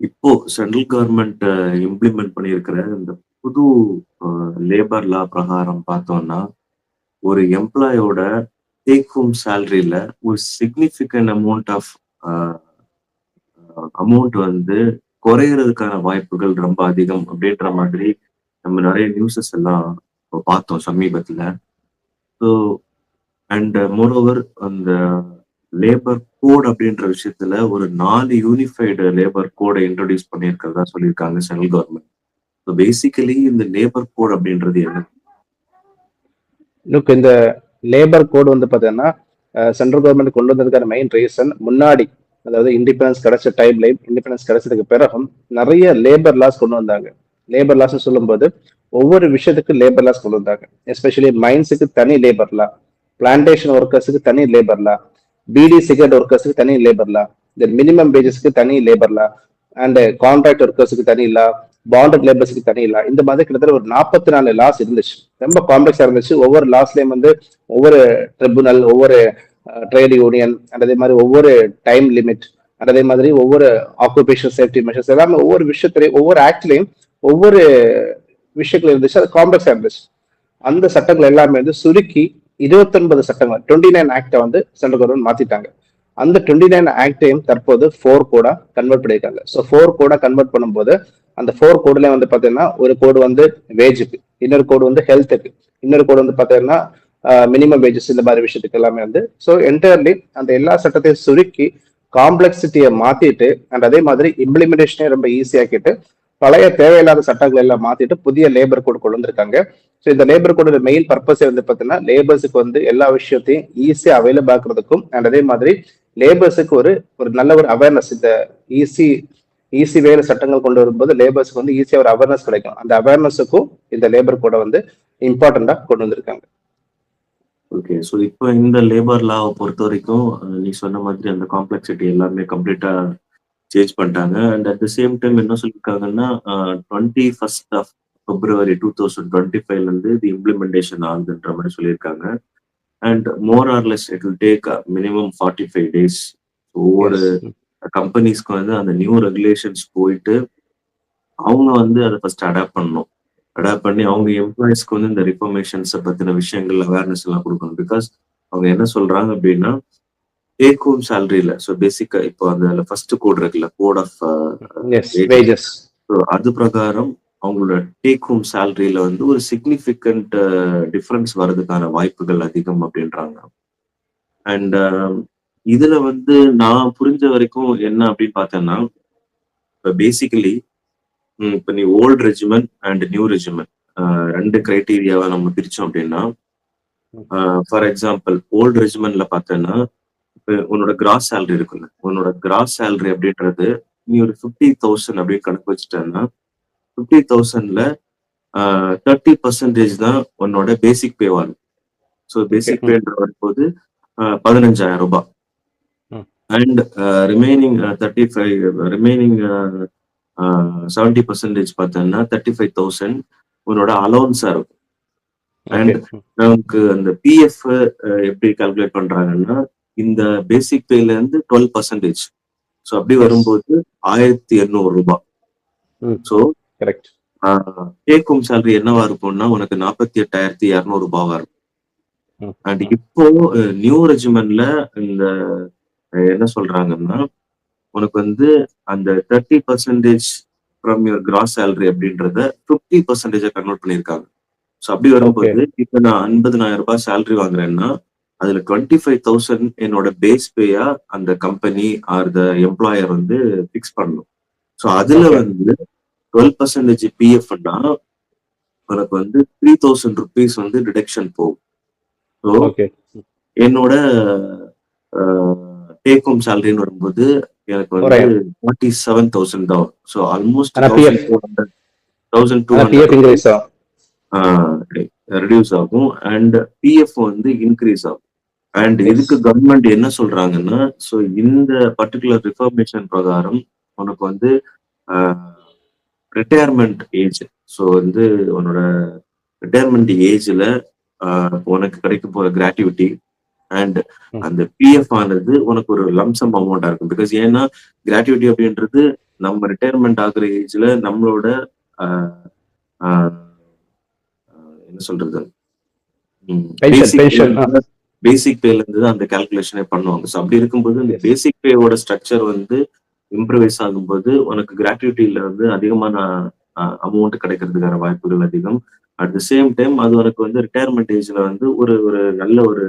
இப்போ central government implement பண்ணியிருக்கிற இந்த புது லேபர் லா பிரகாரம் பார்த்தோம்னா ஒரு எம்ப்ளாயோட டேக் ஹோம் சேலரியில ஒரு சிக்னிஃபிகண்ட் அமௌண்ட் ஆஃப் அமௌண்ட் வந்து குறையிறதுக்கான வாய்ப்புகள் ரொம்ப அதிகம் அப்படின்ற மாதிரி நம்ம நிறைய நியூஸஸ் எல்லாம் பார்த்தோம் சமீபத்தில். ஸோ அண்ட் மோரோவர் அந்த லேபர் கோட் அப்படின்ற விஷயத்துல ஒரு நாலு யூனிஃபைடு லேபர் கோடை இன்ட்ரடியூஸ் பண்ணியிருக்கிறதா சொல்லியிருக்காங்க சென்ட்ரல் கவர்மெண்ட் ஸோ பேசிக்கலி இந்த லேபர் கோட் அப்படின்றது என்ன? லுக் இந்த லேபர் கோட் வந்து பார்த்தீங்கன்னா சென்ட்ரல் கவர்மெண்ட் கொண்டு வந்ததுக்கான மெயின் ரீசன் முன்னாடி அதாவது இண்டிபெண்டன்ஸ் கிடைச்ச டைம்ல இண்டிபெண்டன்ஸ் கிடைச்சதுக்கு பிறகும் நிறைய லேபர் லாஸ் கொண்டு வந்தாங்க. லேபர் லாஸ் சொல்லும்போது ஒவ்வொரு விஷயத்துக்கு லேபர் லாஸ் கொண்டு வந்தாங்க. எஸ்பெஷலி மைன்ஸுக்கு தனி லேபர் லா பிளான்டேஷன் ஒர்க்கர்ஸுக்கு தனி லேபர் லா பிடி சிகரெட் ஒர்க்கர்ஸுக்கு தனி லேபர் லா தென் மினிமம் வேஜஸ்க்கு தனி லேபர் லா அண்ட் கான்ட்ராக்ட் ஒர்க்கர்ஸுக்கு தனி லா பாண்டட் லேபர்ஸ்க்கு தனி லா இந்த மாதிரி கிட்டத்தட்ட ஒரு நாற்பத்தி நாலு லாஸ் இருந்துச்சு. ரொம்ப காம்ப்ளெக்ஸா இருந்துச்சு. ஒவ்வொரு லாஸ்லயும் வந்து ஒவ்வொரு ட்ரிபுனல் ஒவ்வொரு ட்ரேட் யூனியன் அண்ட் அதே மாதிரி ஒவ்வொரு டைம் லிமிட் அண்ட் அதே மாதிரி ஒவ்வொரு ஆக்குபேஷன் சேஃப்டி மெஷர்ஸ் எல்லாமே ஒவ்வொரு விஷயத்திலையும் ஒவ்வொரு ஆக்ட்லையும் ஒவ்வொரு விஷயங்கள் இருந்துச்சு. அது காம்ப்ளெக்ஸா இருந்துச்சு. அந்த சட்டங்கள் எல்லாமே வந்து சுருக்கி இருபத்தொன்பது சட்டங்கள் டுவெண்ட்டி நைன் ஆக்டை வந்து சென்ட்ரல் கவர்மெண்ட் மாத்திட்டாங்க. அந்த டுவெண்ட்டி நைன் ஆக்டையும் தற்போது ஃபோர் கோடா கன்வெர்ட் பண்ணியிருக்காங்க ஸோ ஃபோர் கோடா கன்வெர்ட் பண்ணும்போது அந்த ஃபோர் கோடுல வந்து பாத்தீங்கன்னா ஒரு கோடு வந்து வேஜுக்கு இன்னொரு கோடு வந்து ஹெல்த்துக்கு இன்னொரு கோடு வந்து பாத்தீங்கன்னா மினிமம் வேஜஸ் இந்த மாதிரி விஷயத்துக்கு எல்லாமே வந்து ஸோ என்டையர்லி அந்த எல்லா சட்டத்தையும் சுருக்கி காம்ப்ளெக்சிட்டியை மாத்திட்டு அண்ட் அதே மாதிரி இம்ப்ளிமெண்டேஷனே ரொம்ப ஈஸியாக்கிட்டு பழைய தேவையில்லாத சட்டங்கள் எல்லாம் மாத்திட்டு புதிய லேபர் கோடு கொண்டு வந்திருக்காங்க. ஸோ இந்த லேபர் கோடோட மெயின் பர்பஸே வந்து பார்த்தீங்கன்னா லேபர்ஸுக்கு வந்து எல்லா விஷயத்தையும் ஈஸியாக அவைலபிள் ஆக்குறதுக்கும் அண்ட் அதே மாதிரி லேபர்ஸுக்கு ஒரு ஒரு நல்ல ஒரு அவேர்னஸ் இந்த ஈஸி ஈஸி வேலை சட்டங்கள் கொண்டு வரும்போது லேபர்ஸ்க்கு வந்து ஈஸியாக ஒரு அவேர்னஸ் கிடைக்கும். அந்த அவேர்னஸுக்கும் இந்த லேபர் கோடை வந்து இம்பார்ட்டண்ட்டாக கொண்டு வந்திருக்காங்க. ஓகே ஸோ இப்போ இந்த லேபர் லாவை பொறுத்த வரைக்கும் நீ சொன்ன மாதிரி அந்த காம்ப்ளெக்சிட்டி எல்லாமே கம்ப்ளீட்டாக சேஞ்ச் பண்ணிட்டாங்க. And at the same time என்ன சொல்லியிருக்காங்கன்னா twenty first of February two thousand twenty ஃபைவ்ல இருந்து இது இம்ப்ளிமெண்டேஷன் ஆகுதுன்ற மாதிரி சொல்லியிருக்காங்க and more or less it will take minimum forty five days ஒவ்வொரு கம்பெனிஸ்க்கு வந்து அந்த நியூ ரெகுலேஷன்ஸ் போயிட்டு அவங்க வந்து அதை ஃபர்ஸ்ட் அடாப்ட் பண்ணணும். அடாப்ட் பண்ணி அவங்க எம்ப்ளாயிஸ்க்கு வந்து இந்த ரிஃபர்மேஷன்ஸை பத்தின விஷயங்கள் அவேர்னஸ் எல்லாம் கொடுக்கணும். பிகாஸ் அவங்க என்ன சொல்றாங்க அப்படின்னா டேக் ஹோம் சேலரியில ஸோ பேசிக்கா இப்போ அந்த ஃபர்ஸ்ட் கோட் இருக்குல்ல கோட் ஆஃப் வேஜஸ் அது பிரகாரம் அவங்களோட டேக் ஹோம் சேலரியில வந்து ஒரு சிக்னிஃபிகண்ட் டிஃபரன்ஸ் வர்றதுக்கான வாய்ப்புகள் அதிகம் அப்படின்றாங்க. அண்ட் இதுல வந்து நான் புரிஞ்ச வரைக்கும் என்ன அப்படின்னு பார்த்தேன்னா இப்போ பேசிக்கலி இப்போ நீ old regiment and new regiment ரெண்டு கிரைட்டீரியாவை நம்ம பிரிச்சோம் அப்படின்னா ஃபார் எக்ஸாம்பிள் ஓல்டு ரெஜிமெண்ட்ல பார்த்தேன்னா உன்னோட கிராஸ் சேலரி இருக்குல்ல உன்னோட கிராஸ் சேலரி அப்படின்றது நீ ஒரு ஃபிஃப்டி தௌசண்ட் அப்படின்னு கணக்கு வச்சுட்டேன்னா ஃபிஃப்டி தௌசண்ட்ல தேர்ட்டி பர்சன்டேஜ் தான் உன்னோட பேசிக் பே வரும் ஸோ பேசிக் பேன்ற வரும்போது பதினஞ்சாயிரம் ரூபாய். And remaining thirty five remaining seventy percentage பார்த்தோம்னா தேர்ட்டி ஃபைவ் தௌசண்ட் உன்னோட அலௌன்ஸா இருக்கும். அண்ட் நமக்கு அந்த பிஎஃப் எப்படி கால்குலேட் பண்றாங்கன்னா இந்த பேசிக் பேல இருந்து டுவெல் பர்சன்டேஜ் ஸோ அப்படி வரும்போது ஆயிரத்தி எண்ணூறு ரூபாய் so correct take home salary என்னவா இருக்கும்னா உனக்கு நாற்பத்தி எட்டாயிரத்தி இரநூறு ரூபாவா இருக்கும். அண்ட் இப்போ நியூ ரெஜிமெண்ட்ல இந்த என்ன சொல்றாங்கன்னா உனக்கு வந்து அந்த thirty percentage from your gross salary அப்படின்றத ஃபிஃப்டி பர்சன்டேஜா கன்வெர்ட் பண்ணியிருக்காங்க. ஸோ அப்படி வரும்போது இப்போ நான் ஐம்பதனாயிரம் ரூபாய் சேலரி வாங்குறேன்னா அதுல டுவெண்ட்டி ஃபைவ் தௌசண்ட் என்னோட பேஸ் பேயா அந்த கம்பெனி ஆர் த எம்ப்ளாயர் வந்து ஃபிக்ஸ் பண்ணணும் ஸோ அதுல வந்து டுவெல் பர்சன்டேஜ் பிஎஃப்னா உனக்கு வந்து த்ரீ தௌசண்ட் ருபீஸ் வந்து டிடக்ஷன் போகும். ஸோ என்னோட டேக் ஹோம் சேலரின்னு வரும்போது எனக்கு வந்து ஃபார்ட்டி செவன் தௌசண்ட் தான் so almost thousand two hundred reduce ஆகும். அண்ட் பிஎஃப் வந்து இன்க்ரீஸ் ஆகும். அண்ட் இதுக்கு கவர்மெண்ட் என்ன சொல்றாங்கன்னா ஸோ இந்த பர்டிகுலர் ரிஃபர்மேஷன் பிரகாரம் உனக்கு வந்து ரிட்டையர்மெண்ட் ஏஜ் ஸோ வந்து உன்னோட ரிட்டையர்மெண்ட் ஏஜ்ல உனக்கு கிடைக்க போற கிராட்டிவிட்டி அண்ட். அந்த பிஎஃப் ஆனது உனக்கு ஒரு லம்சம் அமௌண்டா இருக்கும் பிகாஸ் ஏன்னா கிராட்டுவிட்டி அப்படின்றது நம்ம ரிட்டையர்மெண்ட் ஆகுற ஏஜ்ல நம்மளோட என்ன சொல்றது. பேசிக் பேல இருந்து தான் அந்த கால்குலேஷனே பண்ணுவாங்க. ஸோ அப்படி இருக்கும்போது இந்த பேசிக் பேவோட ஸ்ட்ரக்சர் வந்து இம்ப்ரவைஸ் ஆகும்போது உனக்கு கிராட்டிவிட்டியில வந்து அதிகமான அமௌண்ட் கிடைக்கிறதுக்கான வாய்ப்புகள் அதிகம். அட் த சேம் டைம் அது உனக்கு வந்து ரிட்டையர்மெண்ட் ஏஜ்ல வந்து ஒரு ஒரு நல்ல ஒரு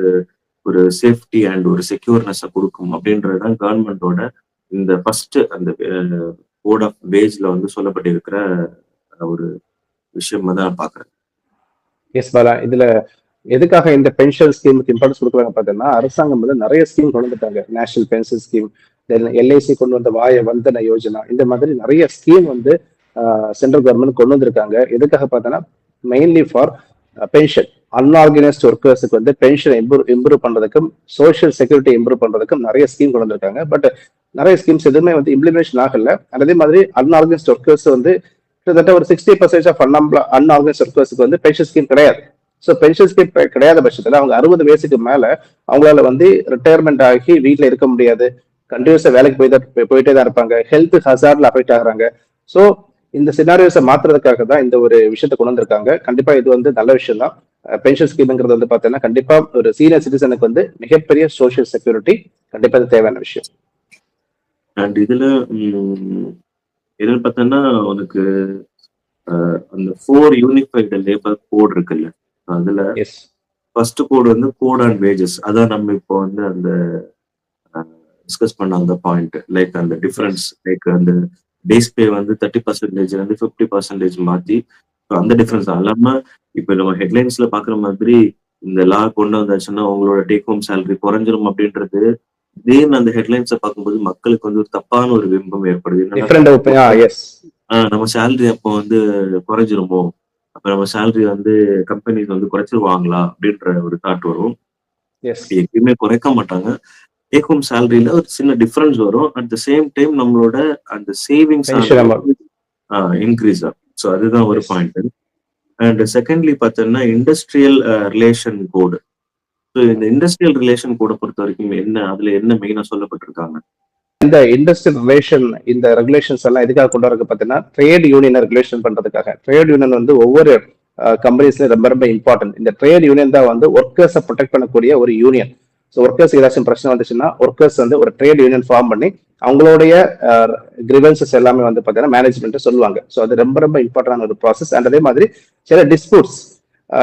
ஒரு சேஃப்டி அண்ட் ஒரு செக்யூர்னஸை கொடுக்கும். அப்படின்றது தான் கவர்மெண்டோட இந்த ஃபர்ஸ்ட் அந்த போர்ட் ஆஃப் வேஜ்ல வந்து சொல்லப்பட்டிருக்கிற ஒரு விஷயமா தான் நான் பாக்குறேன் எஸ் பாலா. இதுல எதுக்காக இந்த பென்ஷன் ஸ்கீமுக்கு இம்பார்ட்டன்ஸ் கொடுக்குறாங்க பார்த்தீங்கன்னா அரசாங்கம் வந்து நிறைய ஸ்கீம் கொண்டு வந்துட்டாங்க. நேஷனல் பென்ஷன் ஸ்கீம் எல்ஐசி கொண்டு வந்த வாய வந்தன யோஜனா இந்த மாதிரி நிறைய ஸ்கீம் வந்து சென்ட்ரல் கவர்மெண்ட் கொண்டு வந்திருக்காங்க. எதுக்காக பார்த்தோன்னா மெயின்லி ஃபார் பென்ஷன் அன்ஆர்கனைஸ்ட் ஒர்க்கர்ஸுக்கு வந்து பென்ஷன் இம்ப்ரூவ் இம்ப்ரூவ் பண்றதுக்கும் சோஷியல் செக்யூரிட்டி இம்ப்ரூவ் பண்றதுக்கும் நிறைய ஸ்கீம் கொண்டு வந்திருக்காங்க. பட் நிறைய ஸ்கீம்ஸ் எதுவுமே வந்து இம்ப்ளிமெண்டேஷன் ஆகல. அதே மாதிரி அன்ஆர்கனைஸ்ட் ஒர்க்கர்ஸ் வந்து கிட்டத்தட்ட ஒரு சிக்ஸ்டி பர்சன்டேஜ் ஆஃப் அன்ஆர்கனைஸ்ட் ஒர்க்கர்ஸ்க்கு வந்து பென்ஷன் ஸ்கீம் கிடையாது. ஸோ பென்ஷன் ஸ்கீம் கிடையாத பட்சத்தில் அவங்க அறுபது வயசுக்கு மேல அவங்களால வந்து ரிட்டையர்மெண்ட் ஆகி வீட்டில் இருக்க முடியாது. கண்டினியூஸா வேலைக்கு போய் தான் போயிட்டே தான் இருப்பாங்க ஹெல்த் ஹசார்டில் அஃபெக்ட் ஆகுறாங்க. ஸோ இந்த சினாரியோஸை மாத்துறதுக்காக தான் இந்த ஒரு விஷயத்தை கொண்டு வந்திருக்காங்க. கண்டிப்பா இது வந்து நல்ல விஷயம் தான். பென்ஷன் ஸ்கீம்ங்கிறது வந்து பார்த்தீங்கன்னா கண்டிப்பா ஒரு சீனியர் சிட்டிசனுக்கு வந்து மிகப்பெரிய சோஷியல் செக்யூரிட்டி கண்டிப்பா இது தேவையான விஷயம். அண்ட் இதுல என்னன்னு பார்த்தோன்னா உனக்கு அந்த ஃபோர் யூனிஃபைடு லேபர் கோட் இருக்குல்ல. அதுல ஃபர்ஸ்ட் கோட் வந்து கோட் அண்ட் வேஜஸ் அதான் நம்ம இப்போ வந்து அந்த டிஸ்கஸ் பண்ண அந்த பாயிண்ட் லைக் அந்த டிஃபரன்ஸ் லைக் அந்த பேஸ் பே வந்து தேர்ட்டி பர்சன்டேஜ் வந்து ஃபிஃப்டி பர்சன்டேஜ் மாத்தி அந்த டிஃபரன்ஸ் இல்லாம இப்போ நம்ம ஹெட்லைன்ஸ்ல பாக்குற மாதிரி இந்த லா கொண்டு வந்தாச்சுன்னா உங்களோட டேக் ஹோம் சேலரி குறைஞ்சிரும் அப்படின்றது திடீர்னு அந்த ஹெட்லைன்ஸை பார்க்கும்போது மக்களுக்கு வந்து ஒரு தப்பான ஒரு பிம்பம் ஏற்படுது. நம்ம சேலரி அப்போ வந்து குறைஞ்சிருமோ? அப்ப நம்ம சேலரி வந்து கம்பெனிஸ் வந்து குறைச்சிருவாங்களா அப்படின்ற ஒரு தாட் வரும். எங்கேயுமே குறைக்க மாட்டாங்க. டேக் ஹோம் சேலரியில ஒரு சின்ன டிஃபரன்ஸ் வரும். அட் த சேம் டைம் நம்மளோட அந்த சேவிங்ஸ். இன்க்ரீஸ் ஆகும். ஸோ அதுதான் ஒரு. பாயிண்ட் அண்ட் செகண்ட்லி பார்த்தோம்னா இண்டஸ்ட்ரியல் ரிலேஷன் கோடு ஸோ இந்த இண்டஸ்ட்ரியல் ரிலேஷன் கோடை பொறுத்த வரைக்கும் என்ன? அதுல என்ன மெயினா சொல்லப்பட்டிருக்காங்க? இந்த இண்டஸ்ட்ரியல் ரிலேஷன் இந்த ரெகுலேஷன்ஸ் எல்லாம் எதுக்காக கொண்டு வரக்கு பார்த்தீங்கன்னா ட்ரேட் யூனியனை ரெகுலேஷன் பண்றதுக்காக. ட்ரேட் யூனியன் வந்து ஒவ்வொரு கம்பெனிஸ்ல ரொம்ப ரொம்ப இம்பார்ட்டன்ட் இந்த ட்ரேட் யூனியன் தான் வந்து ஒர்க்கர்ஸை ப்ரொடெக்ட் பண்ணக்கூடிய ஒரு யூனியன் ஸோ ஒர்க்கர்ஸ் ஏதாச்சும் பிரச்சனை வந்துச்சுன்னா ஒர்க்கர்ஸ் வந்து ஒரு ட்ரேட் யூனியன் ஃபார்ம் பண்ணி அவங்களுடைய கிரிவன்சஸ் எல்லாமே வந்து பார்த்தீங்கன்னா மேனேஜ்மெண்ட் சொல்லுவாங்க. ஸோ அது ரொம்ப ரொம்ப இம்பார்ட்டன்டான ஒரு ப்ராசஸ் அண்ட் அதே மாதிரி சில டிஸ்பியூட்ஸ்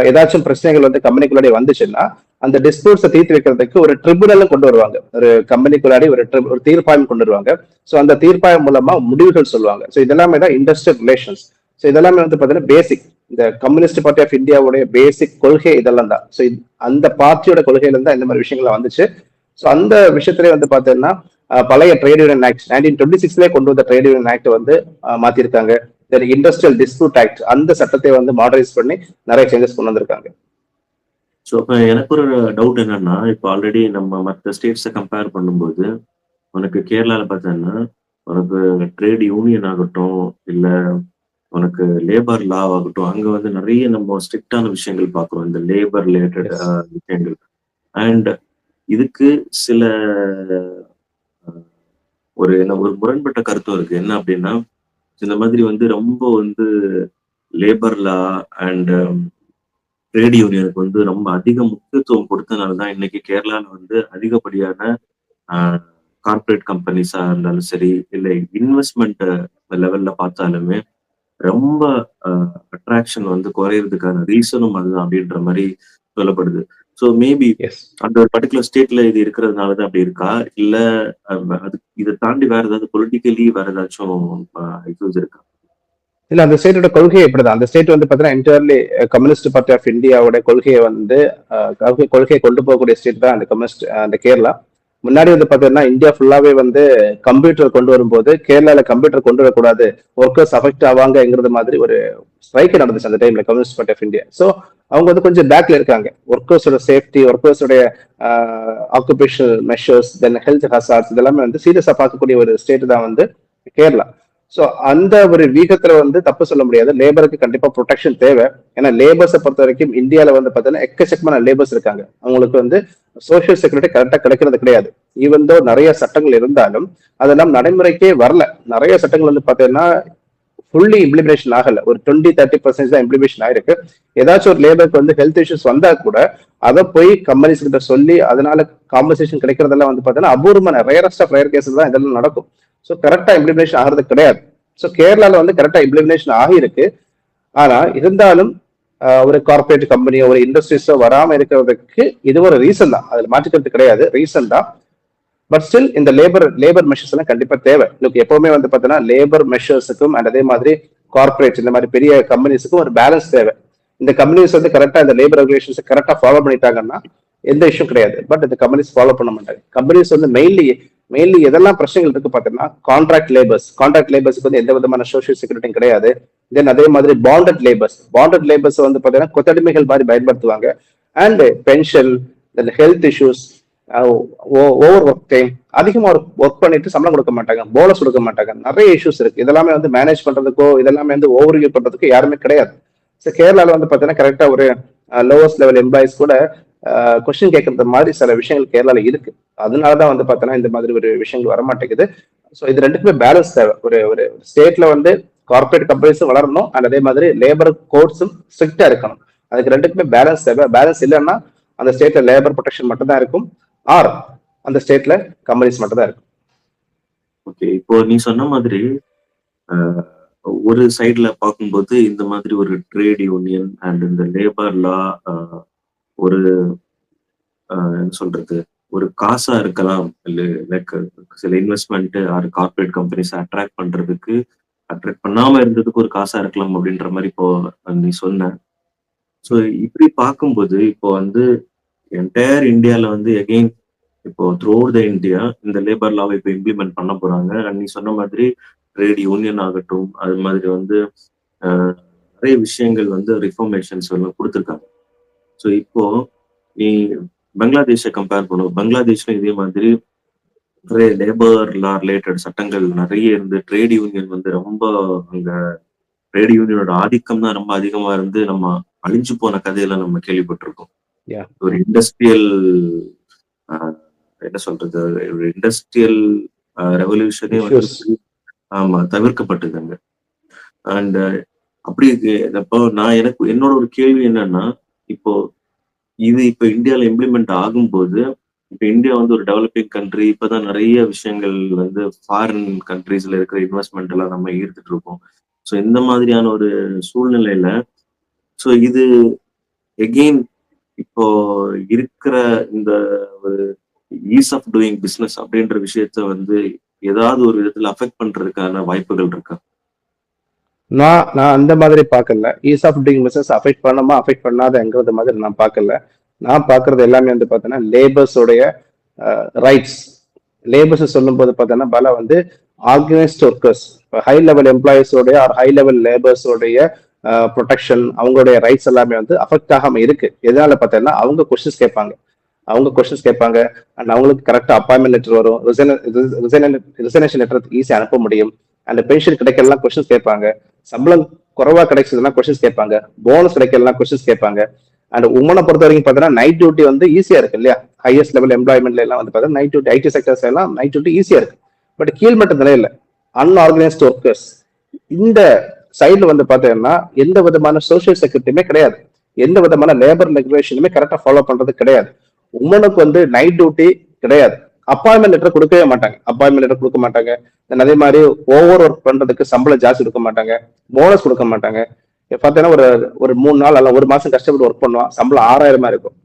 ஏதாச்சும் பிரச்சனைகள் வந்து கம்பெனிக்குள்ளே வந்துச்சுன்னா அந்த டிஸ்பியூட்ஸை தீர்த்து வைக்கிறதுக்கு ஒரு ட்ரிபுனலும் கொண்டு வருவாங்க. ஒரு கம்பெனிக்குள்ளாடி ஒரு tri- ஒரு தீர்ப்பாயம் கொண்டு வருவாங்க. ஸோ அந்த தீர்ப்பாயம் மூலமா முடிவுகள் சொல்லுவாங்க. ஸோ இதெல்லாமே தான் இண்டஸ்ட்ரியல் ரிலேஷன்ஸ் ஸோ இதெல்லாமே வந்து பார்த்தீங்கன்னா பேசிக் இந்த கம்யூனிஸ்ட் பார்ட்டி ஆஃப் இந்தியாவுடைய பேசிக் கொள்கை இதெல்லாம் தான். ஸோ அந்த பார்ட்டியோட கொள்கையிலிருந்து தான் இந்த மாதிரி விஷயங்கள் வந்துச்சு. ஸோ அந்த விஷயத்திலே வந்து பார்த்தீங்கன்னா பழைய trade union act nineteen twenty சிக்ஸ்லேயே கொண்டு வந்த ட்ரேட் யூனியன் ஆக்ட் வந்து மாற்றிருக்காங்க மாத்திருக்காங்க. தென் இண்டஸ்ட்ரியல் டிஸ்பியூட் ஆக்ட் அந்த சட்டத்தை வந்து மாடரைஸ் பண்ணி நிறைய சேஞ்சஸ் கொண்டு வந்திருக்காங்க. ஸோ இப்போ எனக்கு ஒரு டவுட் என்னன்னா இப்போ ஆல்ரெடி நம்ம மற்ற ஸ்டேட்ஸை கம்பேர் பண்ணும்போது உனக்கு கேரளால பார்த்தோன்னா உனக்கு ட்ரேட் யூனியன் ஆகட்டும் இல்லை உனக்கு லேபர் லா ஆகட்டும் அங்கே வந்து நிறைய நம்ம ஸ்ட்ரிக்டான விஷயங்கள் பார்க்குறோம். இந்த லேபர் ரிலேட்டட். விஷயங்கள். அண்ட் இதுக்கு சில ஒரு என்ன ஒரு முரண்பட்ட கருத்தும் இருக்கு. என்ன அப்படின்னா இந்த மாதிரி வந்து ரொம்ப வந்து லேபர் லா அண்ட் ட்ரேட் யூனியனுக்கு வந்து ரொம்ப அதிக முக்கியத்துவம் கொடுத்தனால தான் இன்னைக்கு கேரளால வந்து அதிகப்படியான கார்ப்பரேட் கம்பெனிஸா இருந்தாலும் சரி இல்லை இன்வெஸ்ட்மெண்ட் லெவல்ல பார்த்தாலுமே ரொம்ப அட்ராக்ஷன் வந்து குறையிறதுக்கான ரீசனும் அதுதான் அப்படின்ற மாதிரி சொல்லப்படுது. ஸோ மேபி அந்த ஒரு பர்டிகுலர் ஸ்டேட்ல இது இருக்கிறதுனால தான் அப்படி இருக்கா? இல்ல அது இதை தாண்டி வேற ஏதாவது பொலிட்டிக்கலி வேற ஏதாச்சும் இஷ்யூஸ் இருக்கா? இல்ல அந்த ஸ்டேட்டோட கொள்கை இப்படிதான். அந்த ஸ்டேட் வந்து பாத்தீங்கன்னா என்டையர்லி கம்யூனிஸ்ட் பார்ட்டி ஆஃப் இந்தியாவோட கொள்கையை வந்து கொள்கையை கொண்டு போகக்கூடிய ஸ்டேட் தான் அந்த கம்யூனிஸ்ட் அந்த கேரளா. முன்னாடி வந்து பாத்தீங்கன்னா இந்தியா ஃபுல்லாவே வந்து கம்ப்யூட்டர் கொண்டு வரும்போது கேரளால கம்ப்யூட்டர் கொண்டு வரக்கூடாது. ஒர்க்கர்ஸ் அஃபெக்ட் ஆவாங்கங்கிறது மாதிரி ஒரு ஸ்ட்ரைக் நடந்துச்சு அந்த டைம்ல communist party of India so அவங்க வந்து கொஞ்சம் பேக்ல இருக்காங்க. ஒர்க்கர்ஸோட safety ஒர்க்கர்ஸோட occupational measures then health hazards இதெல்லாமே வந்து சீரியஸா பார்க்கக்கூடிய ஒரு ஸ்டேட் தான் வந்து கேரளா. ஸோ அந்த ஒரு வீகத்துல வந்து தப்பு சொல்ல முடியாது. லேபருக்கு கண்டிப்பா ப்ரொடெக்ஷன் தேவை. ஏன்னா லேபர்ஸை பொறுத்த வரைக்கும் இந்தியால வந்து பார்த்தீங்கன்னா எக்கச்சக்கமான லேபர்ஸ் இருக்காங்க. அவங்களுக்கு வந்து சோஷியல் செக்யூரிட்டி கரெக்டாக கிடைக்கிறது கிடையாது. ஈவன் தோ நிறைய சட்டங்கள் இருந்தாலும் அதெல்லாம் நடைமுறைக்கே வரல. நிறைய சட்டங்கள் வந்து பார்த்தீங்கன்னா ஃபுல்லி இம்ப்ளிமெண்டேஷன் ஆகல. ஒரு டுவெண்ட்டி தேர்ட்டி பர்சன்டேஜ் தான் இம்ப்ளிமெண்டேஷன் ஆயிருக்கு. ஏதாச்சும் ஒரு லேபருக்கு வந்து ஹெல்த் இஷ்யூஸ் வந்தா கூட அதை போய் கம்பெனிஸ் கிட்ட சொல்லி அதனால காம்பன்சேஷன் கிடைக்கிறதெல்லாம் வந்து பார்த்தீங்கன்னா அபூர்வமான ரேரஸ்ட் ஆஃப் ரேர் கேஸ் தான் இதெல்லாம் நடக்கும். ஸோ கரெக்டா இம்ப்ளிமெண்டேஷன் ஆகிறது கிடையாது. ஸோ கேரளாவில் வந்து கரெக்டா இம்ப்ளிமெண்டேஷன் ஆகியிருக்கு. ஆனா இருந்தாலும் ஒரு கார்பரேட் கம்பெனியோ ஒரு இண்டஸ்ட்ரீஸோ வராம இருக்கிறதுக்கு இது ஒரு ரீசன் தான். அதுல மாற்றிக்கிறது கிடையாது. ரீசன் தான். பட் ஸ்டில் இந்த லேபர் லேபர் மெஷர்ஸ் எல்லாம் கண்டிப்பா தேவை. லுக் எப்பவுமே வந்து பார்த்தீங்கன்னா லேபர் மெஷர்ஸுக்கும் அண்ட் அதே மாதிரி கார்பரேட் இந்த மாதிரி பெரிய கம்பெனிஸுக்கும் ஒரு பேலன்ஸ் தேவை. இந்த கம்பெனிஸ் வந்து கரெக்டா இந்த லேபர் ரெகுலேஷன்ஸ் கரெக்டா ஃபாலோ பண்ணிட்டாங்கன்னா எந்த இஷ்யூ கிடையாது. பட் இந்த கம்பெனிஸ் ஃபாலோ பண்ண மாட்டாங்க. கம்பெனிஸ் வந்து மெயின்லி மெயின்லி எதெல்லாம் பிரச்சனைகள் இருக்கு பார்த்தீங்கன்னா கான்ட்ராக்ட் லேபர்ஸ் கான்ட்ராக்ட் லேபர்ஸ்க்கு வந்து எந்த விதமான சோஷியல் செக்யூரிட்டியும் கிடையாது. தென் அதே மாதிரி பாண்டட் லேபர்ஸ் பாண்டட் லேபர்ஸ் வந்து பார்த்தீங்கன்னா கொத்தடிமைகள் மாதிரி பயன்படுத்துவாங்க. And pension then health issues over work time அதிகமா ஒர்க் பண்ணிட்டு சம்பளம் கொடுக்க மாட்டாங்க. போனஸ் கொடுக்க மாட்டாங்க. நிறைய இஷ்யூஸ் இருக்கு. இதெல்லாமே வந்து மேனேஜ் பண்றதுக்கோ இதெல்லாமே வந்து ஓவர் பண்றதுக்கோ யாருமே கிடையாது. ஸோ கேரளால வந்து பார்த்தீங்கன்னா கரெக்டா ஒரு லோவஸ்ட் லெவல் எம்ப்ளாயிஸ் கூட கொஸ்டின் கேட்கறது மாதிரி சில விஷயங்கள் கேரளால இருக்கு. அதனாலதான் வந்து பார்த்தோன்னா இந்த மாதிரி ஒரு விஷயங்கள் வர மாட்டேங்குது ஸோ இது ரெண்டுக்குமே பேலன்ஸ் தேவை. ஒரு ஒரு ஸ்டேட்ல வந்து கார்பரேட் கம்பெனிஸும் வளரணும். அண்ட் அதே மாதிரி லேபர் கோர்ட்ஸும் ஸ்ட்ரிக்டா இருக்கணும். அதுக்கு ரெண்டுக்குமே பேலன்ஸ் தேவை. பேலன்ஸ் இல்லைன்னா அந்த ஸ்டேட்ல லேபர் ப்ரொடெக்ஷன் மட்டும் தான் இருக்கும். ஆர் அந்த ஸ்டேட்ல கம்பெனிஸ் மட்டும் தான் இருக்கும். ஓகே இப்போ நீ சொன்ன மாதிரி ஒரு சைடுல பார்க்கும்போது இந்த மாதிரி ஒரு ட்ரேட் யூனியன் அண்ட் இந்த லேபர் லா ஒரு என்ன சொல்றது? ஒரு காசா இருக்கலாம். லைக் சில investment or corporate companies attract பண்றதுக்கு அட்ராக்ட் பண்ணாம இருந்ததுக்கு ஒரு காசா இருக்கலாம் அப்படின்ற மாதிரி இப்போ நீ சொன்ன. ஸோ இப்படி பார்க்கும்போது இப்போ வந்து என்டையர் இந்தியால வந்து எகெயின் இப்போ த்ரூ த இந்தியா இந்த லேபர் லாவை இப்போ இம்ப்ளிமெண்ட் பண்ண போறாங்க. அண்ட் நீ சொன்ன மாதிரி ட்ரேட் யூனியன் ஆகட்டும் அது மாதிரி வந்து நிறைய விஷயங்கள் வந்து ரிஃபர்மேஷன்ஸ் எல்லாம் கொடுத்துருக்காங்க. ஸோ இப்போ நீ பங்களாதேஷை கம்பேர் பண்ணும். பங்களாதேஷ்ல இதே மாதிரி நிறைய லேபர் லா ரிலேட்டட் சட்டங்கள் நிறைய இருந்து ட்ரேட் யூனியன் வந்து ரொம்ப அங்க ட்ரேட் யூனியனோட ஆதிக்கம் தான் ரொம்ப அதிகமா இருந்து நம்ம அழிஞ்சு போன கதையில நம்ம கேள்விப்பட்டிருக்கோம். ஒரு இண்டஸ்ட்ரியல் என்ன சொல்றது? ஒரு இண்டஸ்ட்ரியல் ரெவல்யூஷனே வந்து. ஆமா தவிர்க்கப்பட்டதுங்க அண்ட் அப்படி அப்போ நான் எனக்கு என்னோட ஒரு கேள்வி என்னன்னா இப்போ இது இப்ப இந்தியால இம்ப்ளிமெண்ட் ஆகும்போது இப்ப இந்தியா வந்து ஒரு டெவலப்பிங் கண்ட்ரி இப்பதான் நிறைய விஷயங்கள் வந்து ஃபாரின் கண்ட்ரீஸ்ல இருக்கிற இன்வெஸ்ட்மெண்ட் எல்லாம் நம்ம ஈர்த்துட்டு இருக்கோம். ஸோ இந்த மாதிரியான ஒரு சூழ்நிலையில ஸோ இது எகெயின் இப்போ இருக்கிற இந்த ஒரு ஈஸ் ஆஃப் டூயிங் பிஸ்னஸ் அப்படின்ற விஷயத்த வந்து ஏதாவது ஒரு விதத்துல அஃபெக்ட் பண்றதுக்கான வாய்ப்புகள் இருக்கா? நான் நான் அந்த மாதிரி பார்க்கல. Ease of doing business affect பண்ணாம அஃபெக்ட் பண்ணாதங்கிறது மாதிரி நான் பார்க்கல. நான் பார்க்கறது எல்லாமே வந்து பார்த்தீங்கன்னா லேபர்ஸோடைய ரைட்ஸ் லேபர்ஸ் சொல்லும்போது பார்த்தோன்னா பல வந்து ஆர்கனைஸ்ட் ஒர்க்கர்ஸ் இப்போ ஹை லெவல் எம்ப்ளாயிஸோடைய ஆர் ஹை லெவல் லேபர்ஸோடைய ப்ரொடெக்ஷன் அவங்களுடைய ரைட்ஸ் எல்லாமே வந்து அஃபெக்ட் ஆகாம இருக்கு. எதனால பார்த்தீங்கன்னா அவங்க கொஸ்டின்ஸ் கேட்பாங்க. அவங்க கொஸ்டின்ஸ் கேட்பாங்க. அண்ட் அவங்களுக்கு கரெக்டாக அப்பாயின்மெண்ட் லெட்டர் வரும். ரிசனேஷன் லெட்டர் ஈஸியாக அனுப்ப முடியும். அந்த பென்ஷன் கிடைக்கலாம் கொஸ்டின்ஸ் கேட்பாங்க. சம்பளம் குறைவா கிடைச்சதுன்னா கொஸ்டின்ஸ் கேட்பாங்க. போனஸ் கிடைக்கலாம் கொஸ்டின்ஸ் கேட்பாங்க. அண்ட் உமனை பொறுத்த வரைக்கும் பார்த்தீங்கன்னா நைட் டியூட்டி வந்து ஈஸியா இருக்கு இல்லையா? ஹையஸ்ட் லெவல் எம்ப்ளாய்மெண்ட்ல எல்லாம் வந்து பார்த்தீங்கன்னா நைட் டியூட்டி ஐடி செக்டர்ஸ் எல்லாம் நைட் டியூட்டி ஈஸியா இருக்கு. பட் கீழ்மட்ட நிலையில அன்ஆர்கனைஸ்ட் ஒர்க்கர்ஸ் இந்த சைடில் வந்து பார்த்தீங்கன்னா எந்த விதமான சோஷியல் செக்யூரிட்டியுமே கிடையாது. எந்த விதமான லேபர் ரெகுலேஷனுமே கரெக்டா ஃபாலோ பண்றது கிடையாது. உமனுக்கு வந்து நைட் டியூட்டி கிடையாது. அப்பாயின்மெண்ட் லெட்டர் கொடுக்கவே மாட்டாங்க. அப்பாயின்மெண்ட் லெட்டர் கொடுக்க மாட்டாங்க. அதே மாதிரி ஓவர் ஒர்க் பண்றதுக்கு சம்பளம் ஜாஸ்தி கொடுக்க மாட்டாங்க. போனஸ் கொடுக்க மாட்டாங்க. பார்த்தீங்கன்னா ஒரு ஒரு மூணு நாள் அல்ல ஒரு மாசம் கஷ்டப்பட்டு ஒர்க் பண்ணுவான் சம்பளம் ஆறாயிரமா இருக்கும்.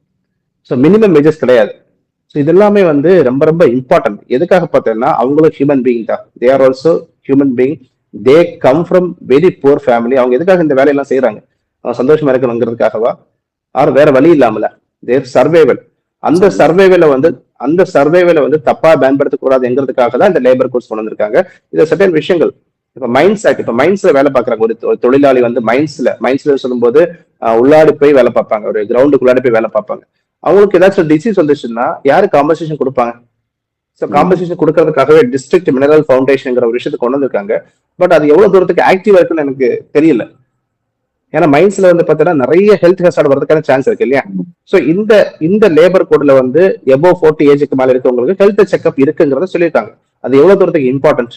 ஸோ மினிமம் வேஜஸ் கிடையாது. ஸோ இது எல்லாமே வந்து ரொம்ப ரொம்ப இம்பார்ட்டன்ட் எதுக்காக பார்த்தீங்கன்னா அவங்களும் ஹியூமன் பீயிங் தான். They are also human being they come from very poor family அவங்க எதுக்காக இந்த வேலையெல்லாம் செய்யறாங்க அவங்க சந்தோஷமா இருக்கணுங்கிறதுக்காகவா? ஆர் வேற வழி இல்லாமல. தேர் சர்வைவல் அந்த சர்வைவல வந்து அந்த சர்வைவல வந்து தப்பா பயன்படுத்தக்கூடாதுங்கிறதுக்காக தான் இந்த லேபர் கோர்ஸ் கொண்டு வந்திருக்காங்க. இது சட்டன் விஷயங்கள் இப்ப மைண்ட்ஸ் ஆக்ட் இப்ப மைண்ட்ஸ்ல வேலை பாக்குறாங்க ஒரு தொ- தொழிலாளி வந்து மைண்ட்ஸ்ல மைண்ட்ஸ்ல சொல்லும்போது உள்ளாடி போய் வேலை பார்ப்பாங்க. ஒரு கிரவுண்டுக்குள்ளாடி போய் வேலை பார்ப்பாங்க. அவங்களுக்கு ஏதாச்சும் டிசீஸ் வந்துச்சுன்னா யாரு காம்பன்சேஷன் கொடுப்பாங்க? ஸோ காம்பன்சேஷன் கொடுக்கறதுக்காகவே டிஸ்ட்ரிக்ட் மினரல் ஃபவுண்டேஷன்ங்கிற ஒரு விஷயத்தை கொண்டு வந்திருக்காங்க. பட் அது எவ்வளவு தூரத்துக்கு ஆக்டிவா இருக்குன்னு எனக்கு தெரியல. ஏன்னா மைன்ஸ்ல வந்து பாத்தீங்கன்னா நிறைய ஹெல்த் ஹெசார்ட் வரதுக்கான சான்ஸ் இருக்கு இல்லையா? சோ இந்த இந்த லேபர் கோட்ல வந்து எபோ ஃபோர்ட்டி ஏஜுக்கு மேல இருக்கவங்களுக்கு ஹெல்த் செக்அப் இருக்குங்கிறத சொல்லியிருக்காங்க. அது எவ்வளவு தூரத்துக்கு இம்பார்ட்டன்ட்